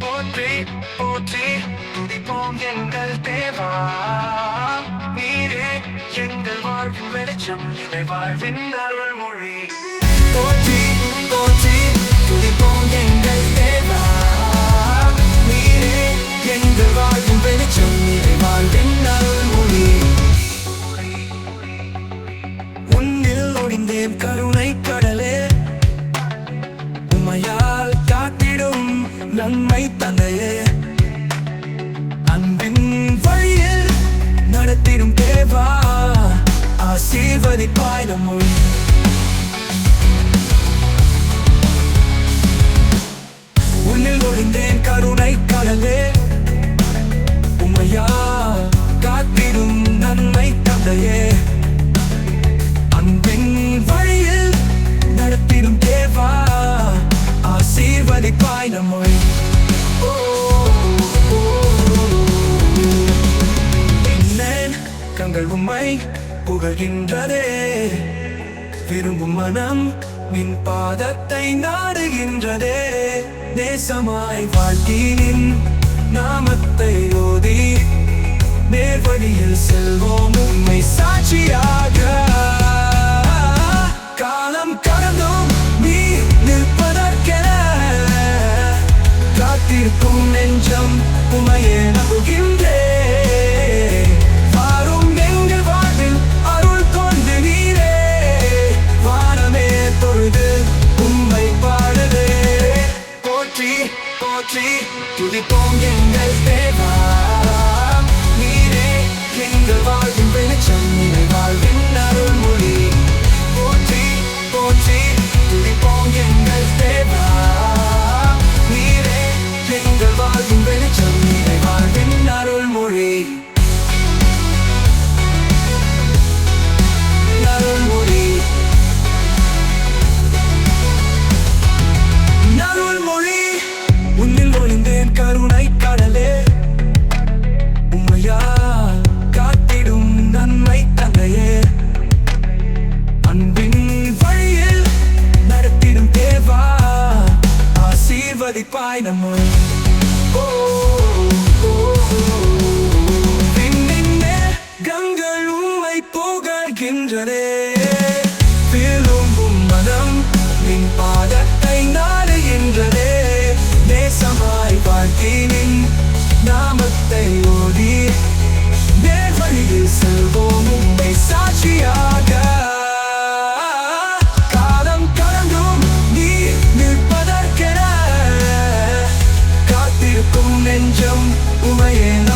போற்றி போற்றி. துதிப்போம் எங்கள் தேவா. நீரே எங்கள் வாழ்வின் வெளிச்சம் இவை வாழ்வின் அருள் மொழி. போற்றி போற்றி. துதிப்போம் எங்கள் தேவா. நீரே எங்கள் வாழ்வின் வெளிச்சம் இவை வாழ்வின் அருள் மொழி. உன்னில் ஒடிந்தேன் கருணை கடலே. உமையா நன்மை தந்தையே அன்பின் வழியில் நடத்திடும் தேவா. ஆசீர்வதிப்பாய் நம்ம புகழ்கின்றதே. விரும்பும் மனம் மின் பாதத்தை நாடுகின்றதே. நேசமாய் வாழ்க்கையின் நாமத்தை ஓதி நேர்வழியில் செல்வோம் உண்மை சாட்சியாக. காலம் கடந்தும் நீ நிற்பதற்கென காத்திருக்கும் நெஞ்சம் உமையே நம்புகின்றே போற்றி துதிப்போம் எங்கள் தேவா ஆசீர்வதிப்பாய் நம்மை ஓ, ஓ, விரும்பும் மனம் நின் பாதத்தை நாடுகின்றனே நேசமாய் வாழ்க்கையின் நாமத்தை ஓடி நேர்வழியில் செல்வோம். உண்மை சாட்சியா உமையே